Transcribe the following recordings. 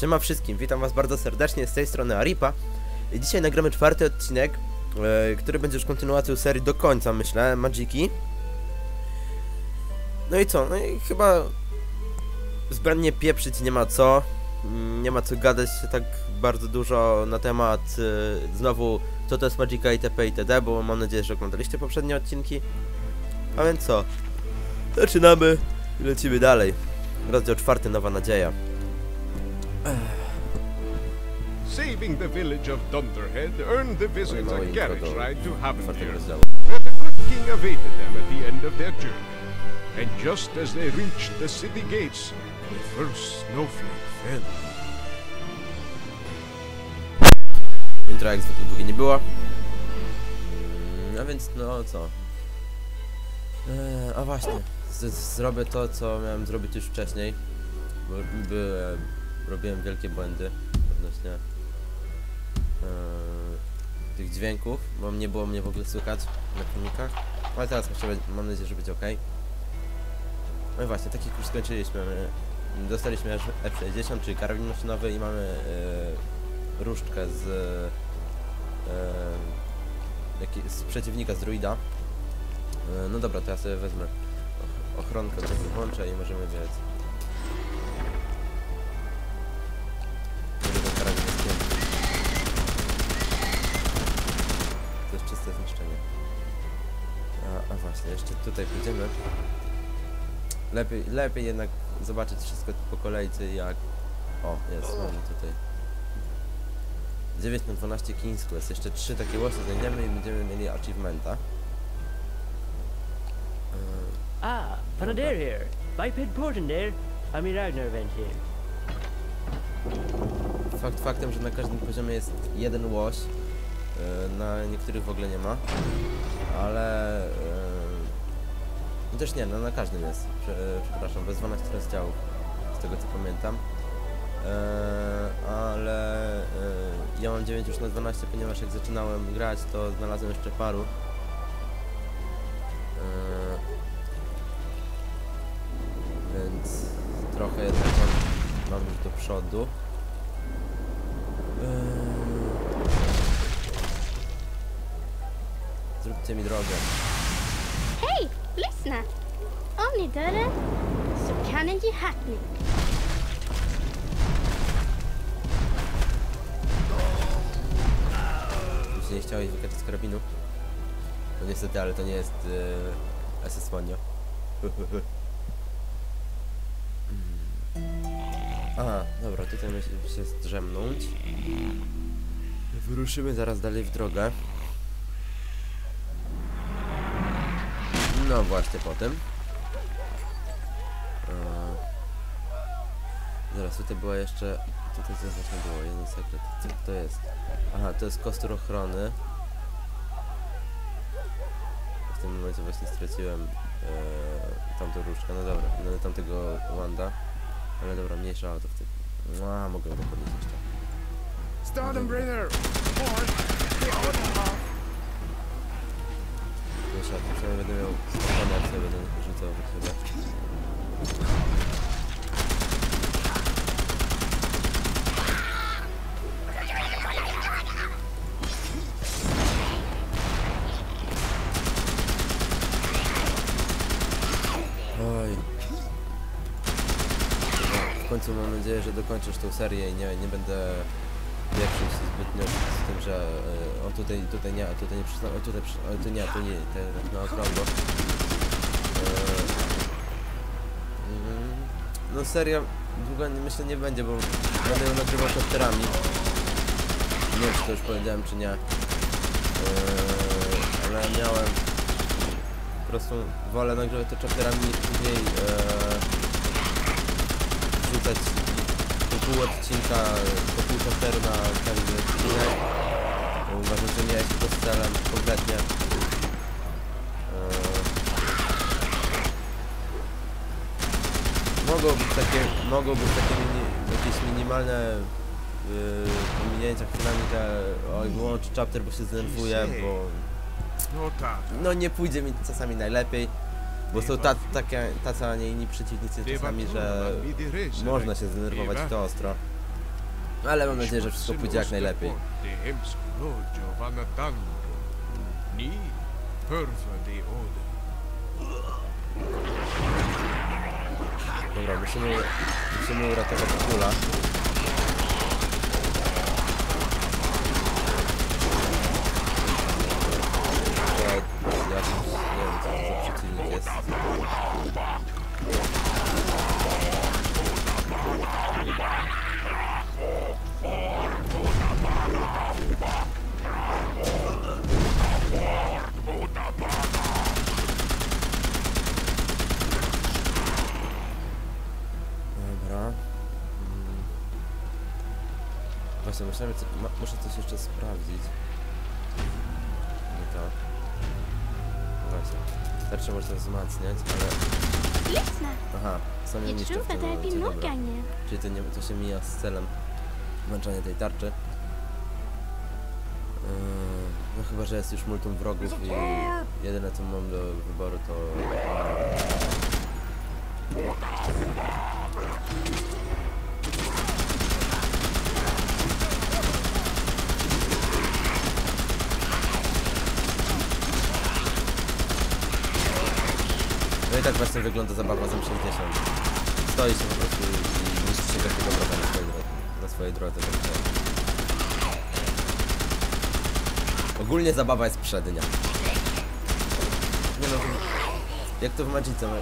Siema wszystkim, witam was bardzo serdecznie, z tej strony Aripa. I dzisiaj nagramy czwarty odcinek, e, który będzie już kontynuacją serii do końca, myślę, Magiki. No i co, no i chyba zbędnie pieprzyć nie ma co. Mm, Nie ma co gadać tak bardzo dużo na temat e, znowu co to jest Magika itp. itd., bo mam nadzieję, że oglądaliście poprzednie odcinki. A więc co, zaczynamy i lecimy dalej. Rozdział czwarty, Nowa Nadzieja. Saving the village of Dunderhead earned the małe a carriage ride to rozdziału. where the good king awaited them at the end of their journey. And just as they reached the city gates, the first snowflake fell. Intro jak zwykle długie nie było. A więc no co? Eee, a właśnie, z, zrobię to co miałem zrobić już wcześniej. Bo byłem, robiłem wielkie błędy odnośnie eee, tych dźwięków, bo nie było mnie w ogóle słychać na filmikach. Ale teraz myślę, mam nadzieję, że będzie ok. No i właśnie, taki kurs skończyliśmy. Dostaliśmy F60, czyli karabin maszynowy i mamy eee, różdżkę z, jaki, z przeciwnika, z druida. Eee, no dobra, to ja sobie wezmę och- ochronkę, to włączę i możemy biec. Jeszcze tutaj pójdziemy. Lepiej, lepiej jednak zobaczyć wszystko po kolejce jak... O, jest, mamy tutaj. 9 na 12 King's Quest. Jeszcze 3 takie łosy znajdziemy i będziemy mieli achievementa. Ah, Panadair here. Biped Portender. I'm a Ragnar event here. Fakt faktem, że na każdym poziomie jest jeden łoś. Yy, Na niektórych w ogóle nie ma. Ale... Yy, no nie, no na każdym jest. Yy, przepraszam, bez 12 rozdziałów. Z tego co pamiętam. Yy, ale yy, ja mam 9 już na 12, ponieważ jak zaczynałem grać, to znalazłem jeszcze paru. Więc trochę jednak mam, mam już do przodu. Zróbcie mi drogę. Hej, lyssna! Om ni dörren så kan en nie chciałeś wykazać z karabinu. No niestety, ale to nie jest yy, SS Monio. Aha, dobra, tutaj musimy się zdrzemnąć. Wyruszymy zaraz dalej w drogę. No właśnie potem. Eee, Zaraz, tutaj była jeszcze... Tutaj zaznaczone było jeden sekret. Co to jest? Aha, to jest kostur ochrony. W tym momencie właśnie straciłem e, tamtą różdżkę. No dobra, no tamtego Wanda. Ale dobra, mniejsza o to w tym. A, mogę go podnieść jeszcze. Stardenbrenner! Mniejsza, to przynajmniej będę miał sobie będę rzucał w siebie. Oj. W końcu mam nadzieję, że dokończysz tą serię i nie, nie będę się zbytnio z tym, że y, o tutaj, tutaj nie, tutaj nie przyznam, o tutaj, o tu nie, tu nie, te, na okrągło. Mm, no seria długa nie- myślę nie będzie, bo będę ją nagrywał chapterami. Nie wiem czy to już powiedziałem czy nie. Y, ale miałem po prostu wolę nagrywać to chapterami niż później e, wrzucać pół odcinka, po pół chapteru na każdy odcinek. Uważam, że nie jest to celem kompletnie. E, mogą być takie, mogą być takie mini, jakieś minimalne yy, pominięcia, chwilami te, oj wyłącz chapter, bo się zdenerwuję, bo No tak. no nie pójdzie mi czasami najlepiej, bo są ta, takie, tacy, a nie inni przeciwnicy czasami, że można się zdenerwować i to ostro. Ale mam nadzieję, że wszystko pójdzie jak najlepiej. Dobra, musimy, musimy uratować kula. Muszę coś jeszcze sprawdzić. Nie to. Właśnie. Tarczę można wzmacniać, ale... Aha, sam ją Jag niszczę w tym momencie, dobra. Czyli to, nie, to się mija z celem włączania tej tarczy. Yy, no chyba, że jest już multum wrogów i jedyne co mam do wyboru to... No i tak właśnie wygląda zabawa z M60. Stoi się po prostu i niszczy się każdego wroga na swojej, dro- na swojej drodze. Także... Ogólnie zabawa jest przednia. Nie no, jak to w Magice? Ma-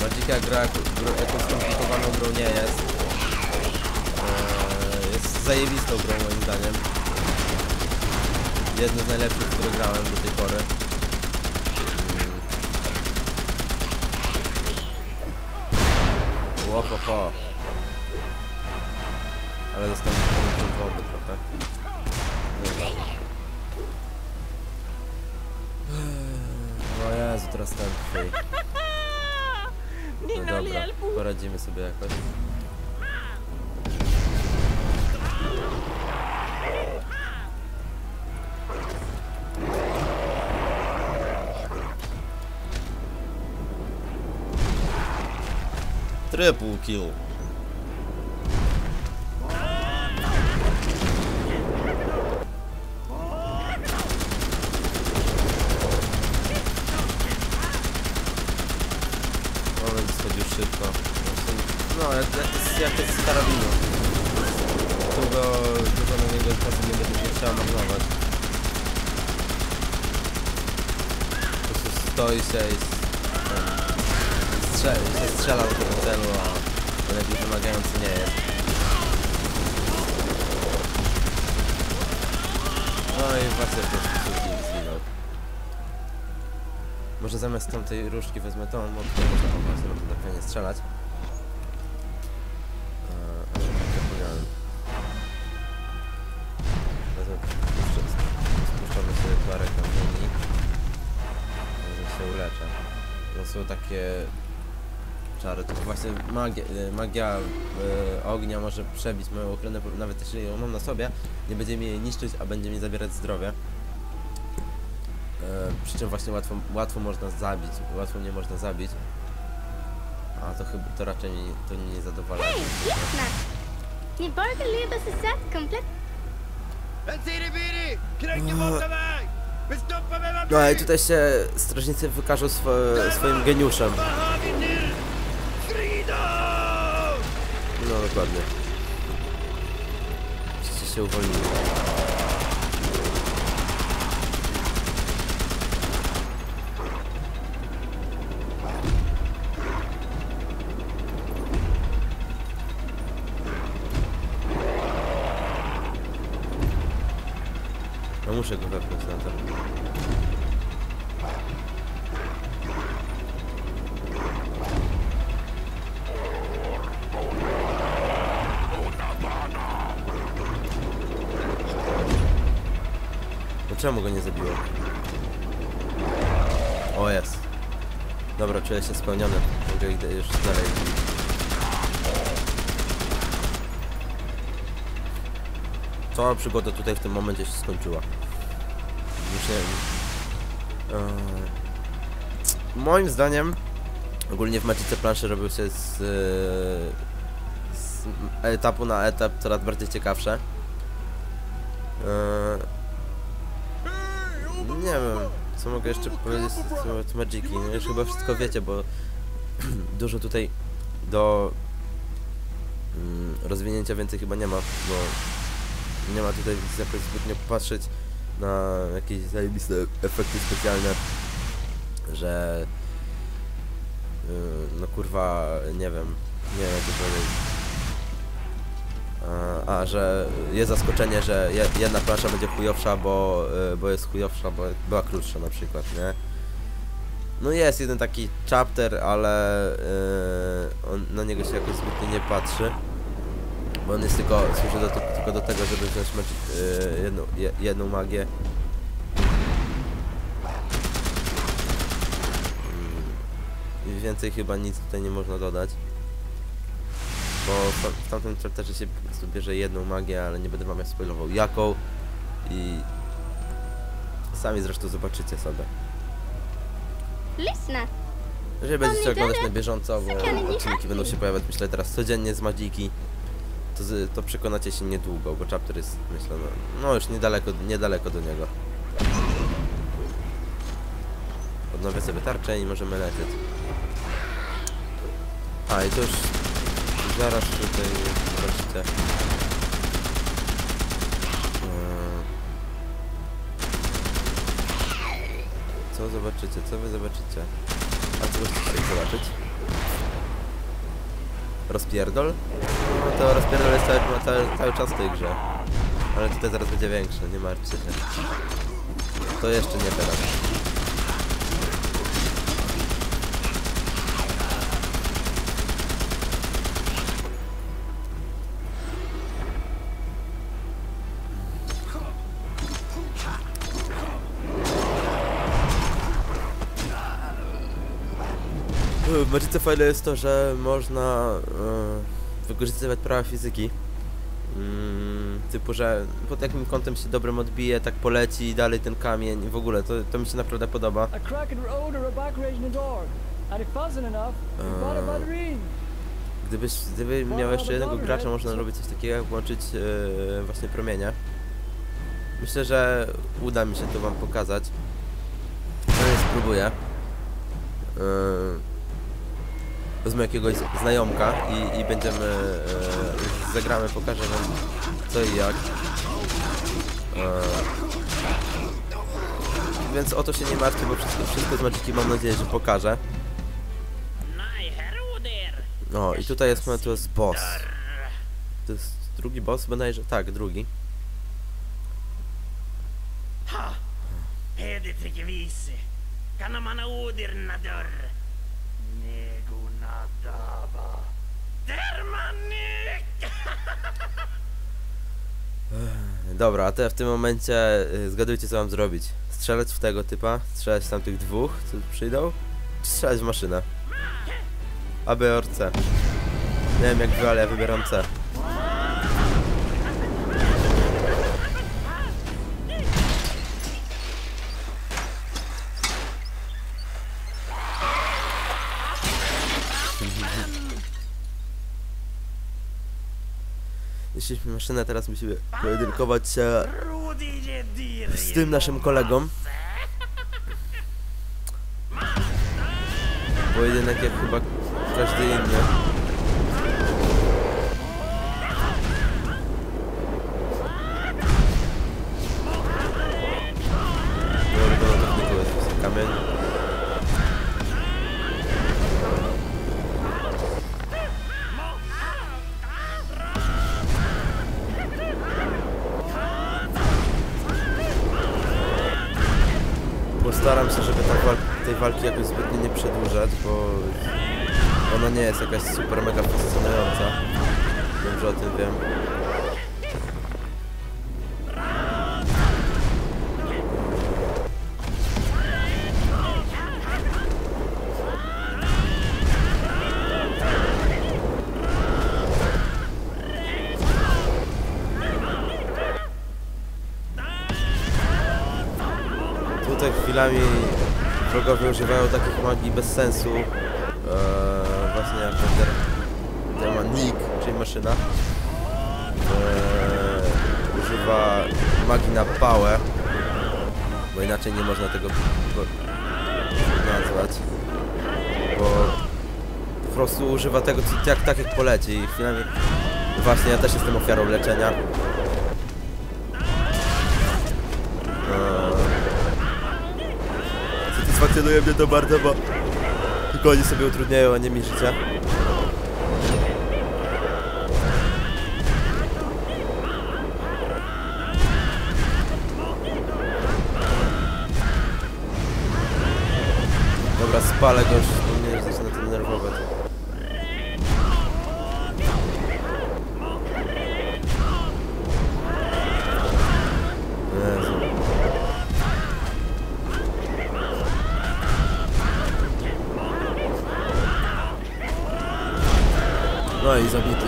Magica gra, jakąś skomplikowaną grą nie jest. Eee, jest zajebistą grą moim zdaniem. Jedną z najlepszych, które grałem do tej pory. Łohoho. Ale dostałem wody trochę. O Jezu, teraz twój. No dobra, poradzimy sobie jakoś. Triple kill. Będzie schodził szybko. No, jak, jest z karabinu. Długo, długo na niego czasu nie będzie się trzeba marnować. Po prostu stoi się i strze się strzela do tego celu, a jakiś wymagający nie jest. No i właśnie w ten sposób zginął. Może zamiast tamtej różdżki wezmę tą, bo tutaj można po prostu to fajnie strzelać. Tak spuszczamy sobie parę kamieni. Może się uleczę. No są takie czary, to właśnie magia, e, magia e, ognia może przebić moją ochronę, nawet jeśli ją mam na sobie, nie będzie mi jej niszczyć, a będzie mi zabierać zdrowie. E, przy czym właśnie łatwo, łatwo można zabić, łatwo mnie można zabić. A to chyba, to raczej nie, to nie zadowala. Hej, lyssna! Ni bara leder sig sätt komplett. No i tutaj się strażnicy wykażą swo, swoim geniuszem. No dokładnie. Wszyscy się uwolnili. No muszę go wepchnąć na czemu go nie zabiło? O jest. Dobra, czuję się spełniony. Mogę idę już dalej. Cała przygoda tutaj w tym momencie się skończyła. Wiem. Eee, moim zdaniem ogólnie w Magice plansze robią się z, e, z etapu na etap coraz bardziej ciekawsze. Eee, nie wiem, co mogę jeszcze powiedzieć temat Magiki. No już chyba wszystko wiecie, bo dużo tutaj do mm, rozwinięcia więcej chyba nie ma, bo nie ma tutaj jakoś zbytnio patrzeć na jakieś zajebiste efekty specjalne, że yy, no kurwa, nie wiem, nie wiem jak to powiedzieć. A, że jest zaskoczenie, że je, jedna plansza będzie chujowsza, bo, yy, bo jest chujowsza, bo była krótsza na przykład, nie? No jest jeden taki chapter, ale yy, on, na niego się jakoś zbytnio nie patrzy. Bo on jest tylko, służy do, tylko do tego, żeby wziąć magic, yy, jedną, je, jedną magię. I więcej chyba nic tutaj nie można dodać. Bo w, tamtym chapterze się po prostu bierze jedną magię, ale nie będę wam ja spoilował jaką. I sami zresztą zobaczycie sobie. Lyssna. Jeżeli będziecie oglądać na bieżąco, bo odcinki będą się pojawiać myślę teraz codziennie z Madziki, to, to przekonacie się niedługo, bo chapter jest myślę, no, no już niedaleko, niedaleko do niego. Odnowię sobie tarczę i możemy lecieć. A i to już zaraz tutaj zobaczycie. Eee, Co zobaczycie? Co wy zobaczycie? A co chcecie zobaczyć? Rozpierdol? No to rozpierdol jest cały, cały, cały czas w tej grze. Ale tutaj zaraz będzie większy, nie martwcie się. To jeszcze nie teraz. W Magice File jest to, że można e, wykorzystywać prawa fizyki. Mm, typu, że pod jakim kątem się dobrym odbije, tak poleci i dalej ten kamień. W ogóle to, to mi się naprawdę podoba. Battery. Gdybyś, gdyby miał jeszcze jednego gracza, można robić coś takiego jak włączyć e, właśnie promienie. Myślę, że uda mi się to wam pokazać. No i spróbuję. E, wezmę jakiegoś znajomka i, i będziemy e, zagramy, pokażę wam co i jak. E, więc o to się nie martwcie, bo wszystko, wszystko z Magiki mam nadzieję, że pokażę. No i tutaj jest, to jest boss. To jest drugi boss bodajże? Tak, drugi. Ha! Dobra, a te w tym momencie y, zgadujcie co mam zrobić. Strzelać w tego typa, strzelać w tamtych dwóch, co przyjdą, czy strzelać w maszynę? A, B, or C. Nie wiem jak wy, ale ja wybieram C. Jeśli maszynę teraz musimy pojedynkować się z tym naszym kolegą. Pojedynek jak chyba każdy inny. Tej walki jakoś zbytnio nie przedłużać, bo ona nie jest jakaś super mega fascynująca. Dobrze o tym wiem. Tutaj chwilami wrogowie używają takich magii bez sensu. Eee, właśnie jak ten ma nick, czyli maszyna. Eee, używa magii na pałę, bo inaczej nie można tego nazwać. Bo po prostu używa tego jak, tak jak poleci i chwilami... Właśnie, ja też jestem ofiarą leczenia. Satysfakcjonuje mnie to bardzo, bo tylko oni sobie utrudniają, a nie mi życie. Dobra, spalę go i zabity.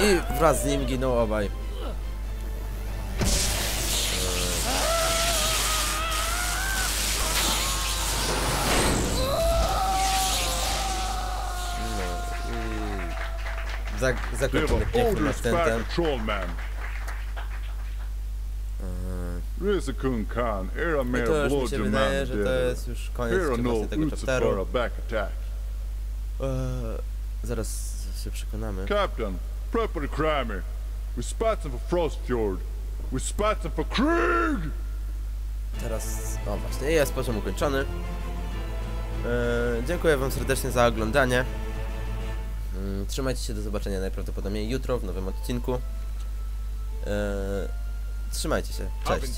I wraz z nim giną obaj. No. Zak zakończony pięknym akcentem. Rizikun Khan, Era mi się Blodgeon wydaje, że to jest już koniec no tego chapteru. Eee, zaraz się przekonamy. Captain, the crime. We spot for Frostfjord. We spot for Krieg! Teraz, o właśnie, jest poziom ukończony. Eee, dziękuję wam serdecznie za oglądanie. Mm, trzymajcie się, do zobaczenia najprawdopodobniej jutro w nowym odcinku. Eee, trzymajcie się, cześć.